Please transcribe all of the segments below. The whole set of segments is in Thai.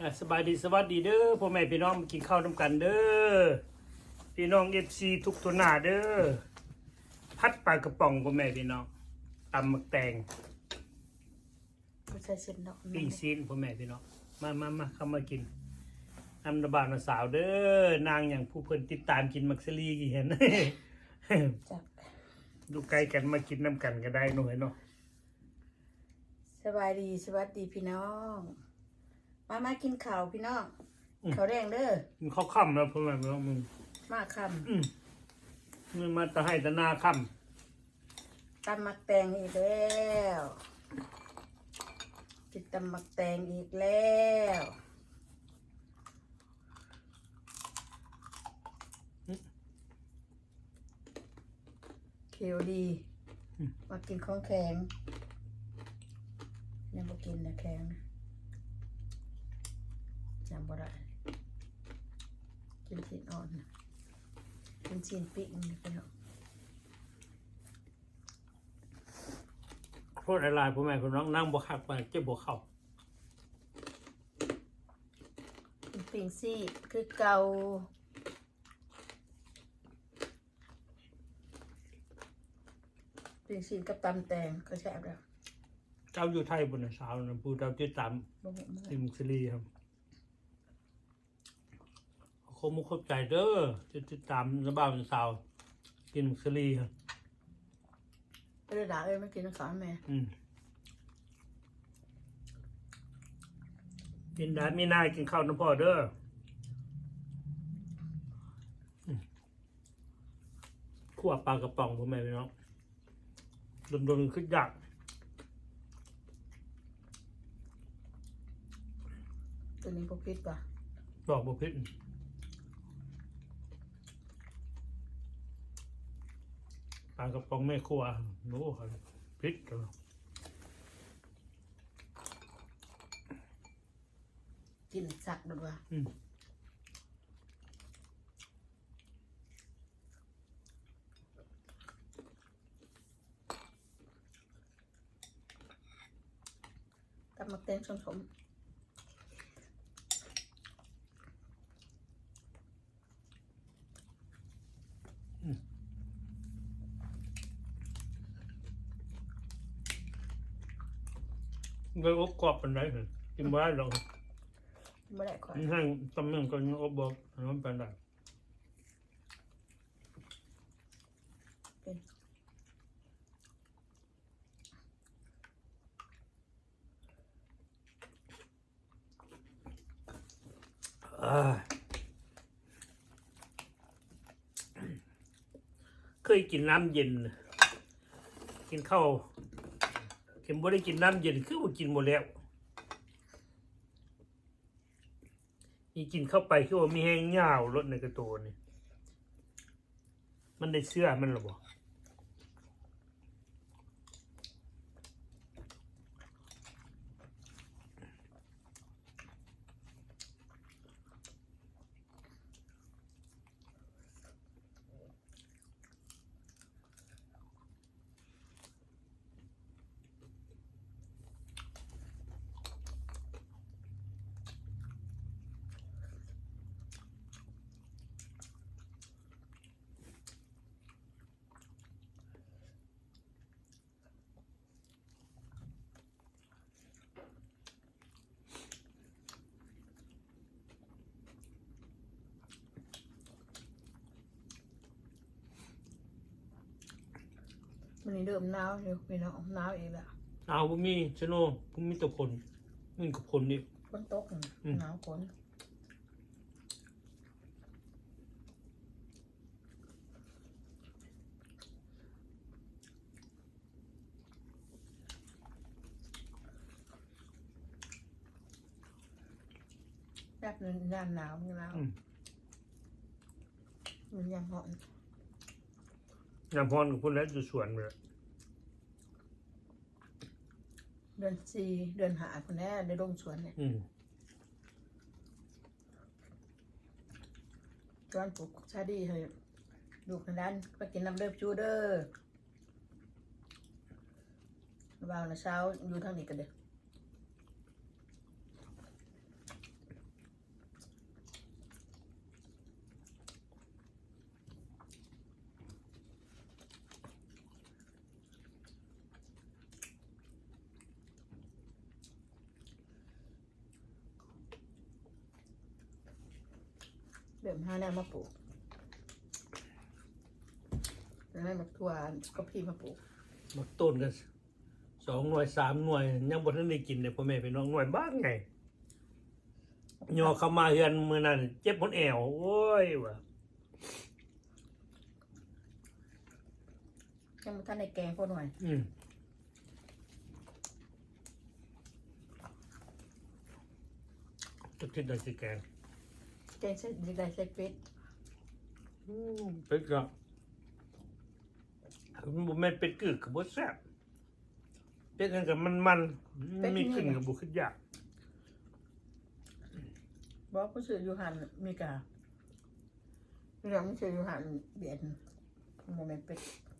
อะสบายดีสวัสดีเด้อพ่อแม่พี่น้องมากินข้าวน้ำกันเด้อพี่น้องเอฟซีทุกตัวหน้าเด้อพัดปลากระป๋องพ่อแม่พี่น้องตำหมักแตงไม่ใช่เส้นดอกปิ้งซีนพ่อแม่พี่น้องมามามาเข้ามากินนำระบาดมาสาวเด้อนางอย่างผู้เพิ่นติดตามกินมักซลีกี่เห็น จับดูไกลกันมากินน้ำกันก็ได้หน่อยเนาะสบายดีสวัสดีพี่น้อง มามากินข้าวพี่น้องข้าวแดงเด้อมันเข้าค่ำแล้วพ่อแม่พี่น้องมึงมาคอืมมันมาตะให้ตะหน้าค่ำตำมักแตงอีกแล้วกินตำมักแตงอีกแล้วเขียวดีมากินของแข็งยังบ่กินนะแข็งนะ จำบ่ได้กินชิ้นอ่อนนะกินชิ้นปิ้งนะพี่น้องำโทษอะไรพ่อแม่พี่น้องนั่งบ่คักไปเจ็บบ่เข่าเป็นปิ่งซี่คือเกาปิ่งซี่กับตำแตงก็แซ่บแล้วเจ้าอยู่ไทยบนสาวนะผู้เจ้าติดตามบ่หมดมื้อทีมซีรีส์ครับ ขอมุขขอบใจเด้อที่ติดตามระบ้าเป็นสาว กินซีรีส์ครับเออด่าเอ้ยไม่กินน้ำสอนแม่อืมกินได้ไม่น่ากินข้าวน้ำพ่อเด้ออืมขั่วปลากระป๋องพ่อแม่พี่น้องดมๆขึ้นยากตัวนี้พวกพิษป่ะบอกบุพิษ ปลากระป๋องแม่ครัวโน้ครับพิษกันกินสักด้วยว่ะอืมตำมักแตงสมสม เลยอบกรอบเป็นไรเหรอกินไม่ได้หรอกไม่ได้ก่อนนี่ให้ตำแหน่งก็ยังอบบอกมันเป็นไรเป็นอ่าเคยกินน้ำเย็น กินข้าว เข็มบ่ได้กินน้ำเย็นคือบ่กินหมดแล้วนี่กินเข้าไปคือว่ามีแห้งเหงารถในกระโตนนี่มันได้เสื้อมันหรอบ่ มันนี่เริ่มหนาวอยู่พี่น้องหนาวอีกแล้วเอาบ่มีชะโนบ่มีแตัวคนมันกับคนนี่ ฝนตกน่ะอืม หนาวฝนแป๊บนึงน้ำหนาวมันหนาวอืม มันยังหอน น้ำพรกับพุ่นแล้วอยู่สวนเลยเดือนสี่เดือนหาคนแน่ได้ลงสวนเนี่ยอืมตอนปลูกชาดีเฮ้ยลูกนั้นไปกินน้ำเลือดจูเด้อบ่าวนะเช้าอยู่ทางนี้กันเด้อ เริ่มหาแนวมาปลูกแล้วให้มาทั่วก็พี่มาปลูกมาต้นกันสองหน่วยสามหน่วย ยังบ่ทันได้กินเลยพ่อแม่พี่น้องหน่วยบ้างไงยอเข้ามาเฮือนมื้อนั้นเจ็บบนแอวโอ้ยว่ะยังไม่ทันในแกงพอหน่อยอืมจะคิดได้สิแกง แกงใส่ดีได้ใส่เป็ดอืมเป็ดก็มันบ่แม่นเป็ดกึกก็บ่แซ่บเป็ดนั่นก็มันมันๆมีขึ้นก็บ่ขึ้นยากบอกผู้สื่ออยู่หันอเมริกาเรื่องผู้สื่ออยู่หันเบียดโมเมนต์เป็ด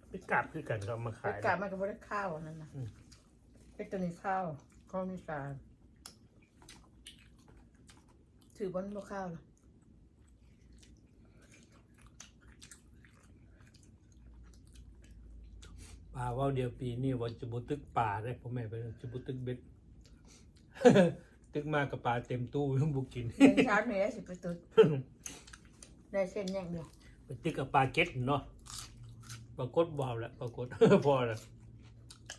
เป็ดกาบคือกันก็เอามาเป็ขายดกามันก็ไม่ได้ข้าวนั่นนะอืมเป็ดตัวนี้ข้าวข้าวมีกาถือบนบ่ข้าวเลย ป่าเว่าเดียวปีนี้ว่าจะบ่ตึกป่าได้พ่อแม่ไปจะบ่ตึกเบ็ด ตึกมากับปลาเต็มตู้ยังบ่กินเดินเช้าหน่อยได้สิไปตุดได้เส้นอย่างเดียวไปตึกกับปลาเก็ตเนาะปรากฏบ่เอาละปรากฏ พอละ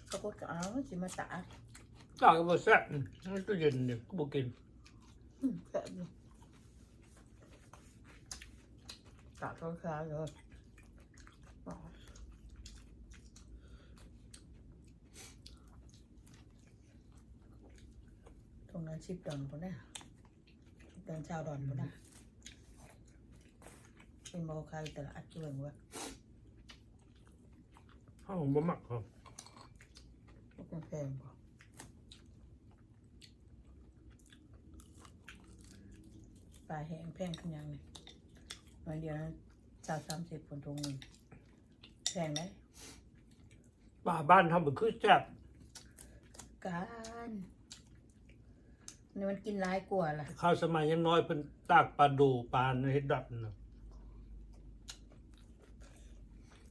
ข้าวโพดก็เอาสิมาตากตากก็บ่แซ่บอืมมันตู้เย็นเนี่ยก็บ่กินอืมแซ่บอยู่ตากข้าวขาวเลยอ๋อ ตรงนั้นชิปดอนปุ่นนะชิปดอนชาวดอนปุ่นนะเป็นโมคายตลาดเกี่ยงวะเฮาบ่มักครับก็เป็นแพงกว่าปลาแห้งแพงขึ้นยังเลยวันเดียวนั้นสาวสามสิบคนตรงหนึ่งแพงไหมปลาบ้านเฮาบ่คือแซ่บการ นี่มันกินร้ายกว่าล่ะ ข้าวสมัยยังน้อยเพิ่นตากปลาดูปลาในเฮ็ดดับน่ะ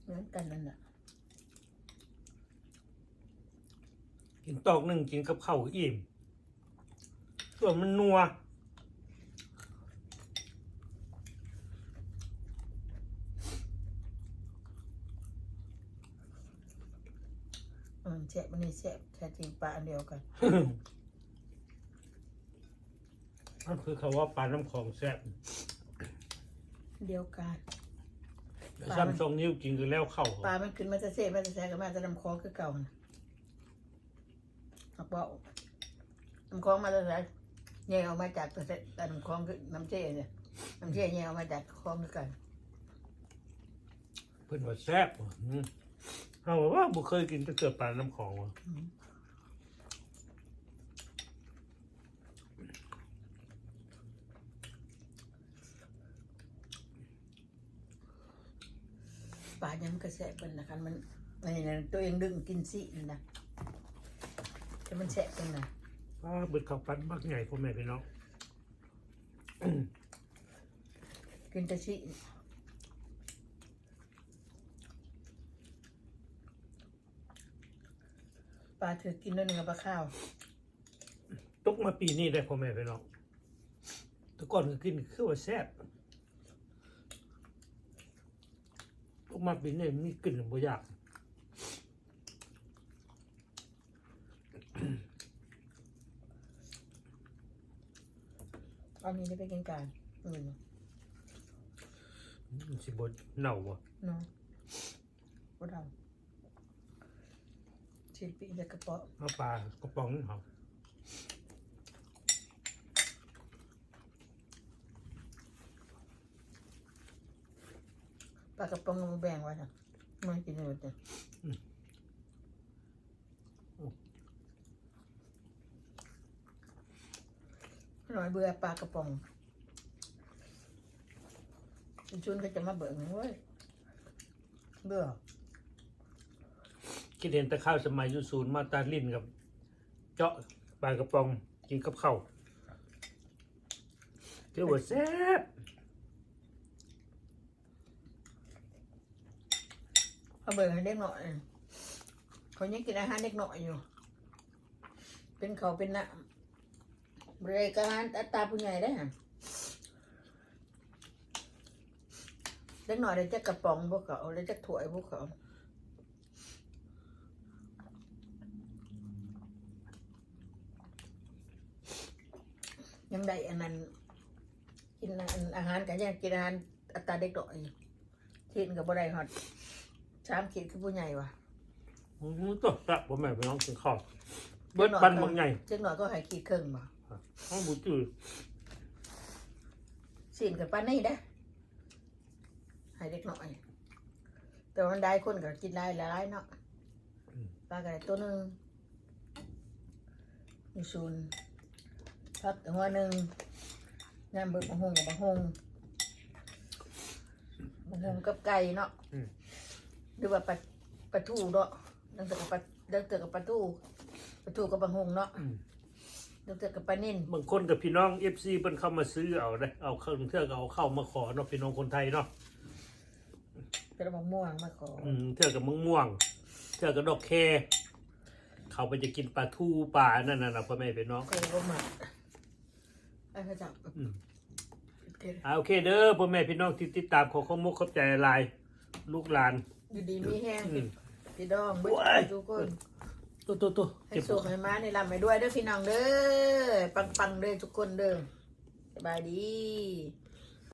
เหมือนกันนั่นแหละกินตอกหนึงกินกับข้าวอิ่มส่วนมันนัวอืมแซ่บมันนี่แซ่บแท้จริงปลาอันเดียวกัน นั่นคือคำว่าปลาน้ำของแซ่บเดียวกันแต่ซ้ำสองนิ้วกินก็แล้วเข้าปลา มันขึ้นมาจะเซ่มาจะแซ่กับมาจะนำคอคือเก่าน่ะหักเบาน้ำคลองมาจะแซ่แย่ออกมาจากตัวเซ่แต่น้ำคลองคือน้ำเจ๊เนี่ยน้ำเจ๊แย่ออกมาจากคลองคือกันเพิ่นว่าแซ่บว่ะอืมเราบอกว่าบ่เคยกินแต่เกิดปลาน้ำของว่ะอืม ยังมันก็แซ่บเป็นนะคะมันอันนี้นะตัวเองดึงกินสินี่นะแต่มันแซ่บเป็นนะป้าเบิดข้าวปั้นบักใหญ่พ่อแม่พี่น้องกินแต่สิปลาถือกินด้วยเนื้อปลาข้าวตกมาปีนี้ได้พ่อแม่พี่น้องแต่ก่อนก็กินคือว่าแซ่บ ตกมาปีนี้มีกลิ่นบ่อยากเอานี้ได้ไปกินกันอืมมันสิบ่เน่าว่ะเนาะบ่ดาวชิลปีจะกระเป๋าเอาปลากระป๋องนี่เหรอ ปลากระป๋องเอามาแบ่งไว้นะมันกินหมดเลยหน่อยเบื่อปลากระป๋องชุนเขาจะมาเบิกเว้ยเบื่อคิดเห็นแต่ข้าวสมัยอยุศูนย์มาตาลิ้นกับ เจาะปลากระป๋องกินกับข้าวคือว่าแซ่บ เขาเบิกให้เด็กหน่อยเขายังกินอาหารเด็กหน่อยอยู่ เป็นเขาเป็นนะบริการอัตาผู้ใหญ่ได้ฮะเล็กหน่อยเดี๋ยจะกระป๋องพวกเขาเดี๋ยจะถ้วยพวกเขายังได้อันนั้นกินอาหารกันยังกินอาหารอัตราเด็กดอยขีดกับบ่ได้ฮอด สามขีดคือผู้ใหญ่ว่ะอืมตัวแซ่บพ่อแม่พี่น้องกินข้าวเบิดปันบางใหญ่จังหน่อยก็ให้ขีดครึ่งบ่ห้องบุจืดสินกับป้านนี่ได้อให้เด็กหน่อย แต่วันได้คนก็กินได้หลายๆเนาะปลากระไรตัวหนึ่งมีศูนย์พักหัวหนึ่งน้ำเบิกบะฮงกับบะฮงบะฮงกับไก่เนาะ หรือว่าปลาปลาทูเนาะนั่นเกิดกับปลาเดินเกิดกับปลาทูปลาทูกับบะฮงเนาะเดินเกิดกับปลานิ่นบางคนกับพี่น้องเอฟซีเพิ่นเข้ามาซื้อเอาได้เอาเข้าเทือกเอาเข้ามาขอเนาะพี่น้องคนไทยเนาะเป็นมะม่วงมาขออืมเทือกกับมะม่วงเทือกกับดอกแคเขาไปจะกินปลาทูปลานั่นน่ะนะพ่อแม่พี่น้องเคยก็มาไอ้พระเจ้าอืมโอเคอ่าโอเคเด้อพ่อแม่พี่น้องที่ติดตามขอข้อมุกขอบใจหลายลูกหลาน อยู่ดีมีแห้งอืมพี่ดองเบิ้โอ้ยทุกคนตัวตัวตัวให้เก็บสุขให้มาในลำให้ด้วยเด้อพี่น้องเด้อปังปังๆเด้อทุกคนเด้อสบายดี